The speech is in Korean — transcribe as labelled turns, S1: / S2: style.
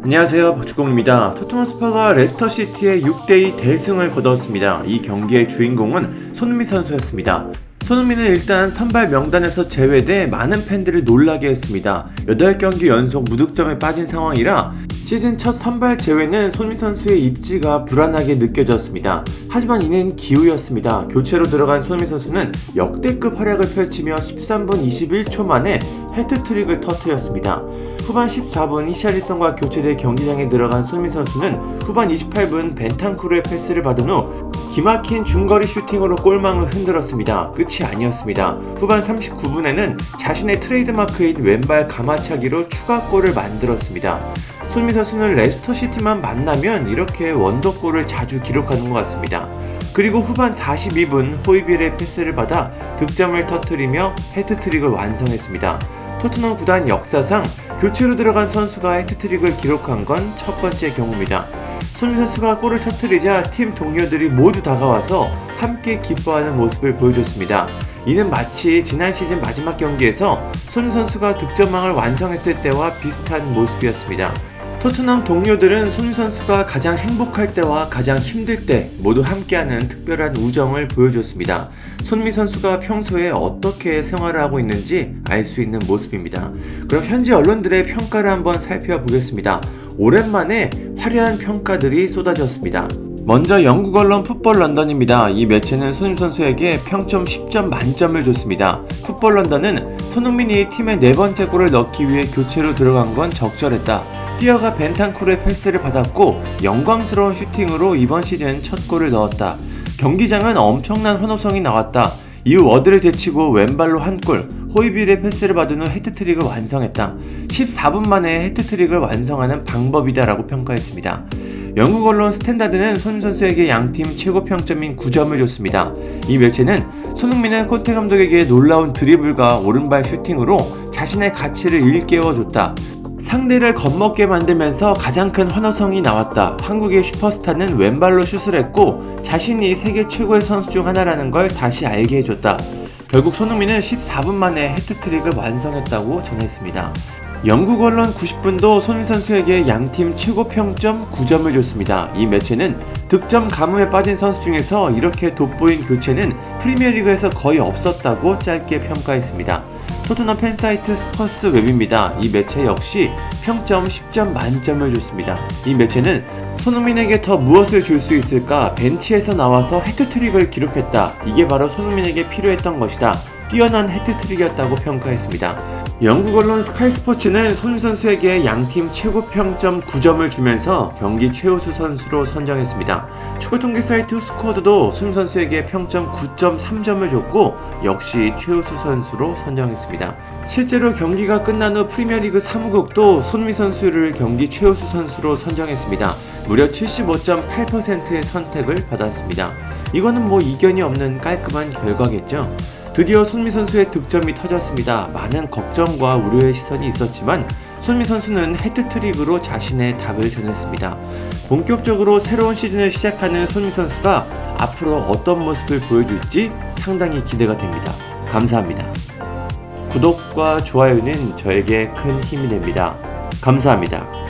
S1: 안녕하세요 박주공입니다. 토트넘 스파가 레스터 시티의 6대2 대승을 거뒀습니다. 이 경기의 주인공은 손흥민 선수였습니다. 손흥민은 일단 선발 명단에서 제외돼 많은 팬들을 놀라게 했습니다. 8경기 연속 무득점에 빠진 상황이라 시즌 첫 선발 제외는 손흥민 선수의 입지가 불안하게 느껴졌습니다. 하지만 이는 기우였습니다. 교체로 들어간 손흥민 선수는 역대급 활약을 펼치며 13분 21초 만에 헤트트릭을 터뜨렸습니다. 후반 14분 히샤리송과 교체돼 경기장에 들어간 손흥민 선수는 후반 28분 벤탄쿠르의 패스를 받은 후 기막힌 중거리 슈팅으로 골망을 흔들었습니다. 끝이 아니었습니다. 후반 39분에는 자신의 트레이드마크인 왼발 가마차기로 추가골을 만들었습니다. 손흥민 선수는 레스터 시티만 만나면 이렇게 원더골을 자주 기록하는 것 같습니다. 그리고 후반 42분 호이빌의 패스를 받아 득점을 터뜨리며 헤트트릭을 완성했습니다. 토트넘 구단 역사상 교체로 들어간 선수가 헤트트릭을 기록한 건 첫 번째 경우입니다. 손흥민 선수가 골을 터뜨리자 팀 동료들이 모두 다가와서 함께 기뻐하는 모습을 보여줬습니다. 이는 마치 지난 시즌 마지막 경기에서 손흥민 선수가 득점왕을 완성했을 때와 비슷한 모습이었습니다. 토트넘 동료들은 손흥민 선수가 가장 행복할 때와 가장 힘들 때 모두 함께하는 특별한 우정을 보여줬습니다. 손흥민 선수가 평소에 어떻게 생활을 하고 있는지 알 수 있는 모습입니다. 그럼 현지 언론들의 평가를 한번 살펴보겠습니다. 오랜만에 화려한 평가들이 쏟아졌습니다. 먼저 영국 언론 풋볼 런던입니다. 이 매체는 손흥민 선수에게 평점 10점 만점을 줬습니다. 풋볼 런던은 손흥민이 팀의 네 번째 골을 넣기 위해 교체로 들어간 건 적절했다. 뛰어가 벤탄쿠르의 패스를 받았고 영광스러운 슈팅으로 이번 시즌 첫 골을 넣었다. 경기장은 엄청난 환호성이 나왔다. 이후 워드를 제치고 왼발로 한 골, 호이빌의 패스를 받은 후 헤트트릭을 완성했다. 14분 만에 헤트트릭을 완성하는 방법이다라고 평가했습니다. 영국 언론 스탠다드는 손 선수에게 양팀 최고 평점인 9점을 줬습니다. 이 매체는 손흥민은 콘테 감독에게 놀라운 드리블과 오른발 슈팅으로 자신의 가치를 일깨워줬다. 상대를 겁먹게 만들면서 가장 큰 환호성이 나왔다. 한국의 슈퍼스타는 왼발로 슛을 했고 자신이 세계 최고의 선수 중 하나라는 걸 다시 알게 해줬다. 결국 손흥민은 14분 만에 헤트트릭을 완성했다고 전했습니다. 영국 언론 90분도 손흥민 선수에게 양팀 최고 평점 9점을 줬습니다. 이 매체는 득점 가뭄에 빠진 선수 중에서 이렇게 돋보인 교체는 프리미어리그에서 거의 없었다고 짧게 평가했습니다. 토트넘 팬사이트 스퍼스 웹입니다. 이 매체 역시 평점 10점 만점을 줬습니다. 이 매체는 손흥민에게 더 무엇을 줄 수 있을까? 벤치에서 나와서 헤트트릭을 기록했다. 이게 바로 손흥민에게 필요했던 것이다. 뛰어난 헤트트릭이었다고 평가했습니다. 영국 언론 스카이 스포츠는 손흥민 선수에게 양팀 최고 평점 9점을 주면서 경기 최우수 선수로 선정했습니다. 축구 통계 사이트 후스코어도 손흥민 선수에게 평점 9.3점을 줬고 역시 최우수 선수로 선정했습니다. 실제로 경기가 끝난 후 프리미어리그 사무국도 손흥민 선수를 경기 최우수 선수로 선정했습니다. 무려 75.8%의 선택을 받았습니다. 이거는 뭐 이견이 없는 깔끔한 결과겠죠. 드디어 손미 선수의 득점이 터졌습니다. 많은 걱정과 우려의 시선이 있었지만 손미 선수는 헤트트릭으로 자신의 답을 전했습니다. 본격적으로 새로운 시즌을 시작하는 손미 선수가 앞으로 어떤 모습을 보여줄지 상당히 기대가 됩니다. 감사합니다. 구독과 좋아요는 저에게 큰 힘이 됩니다. 감사합니다.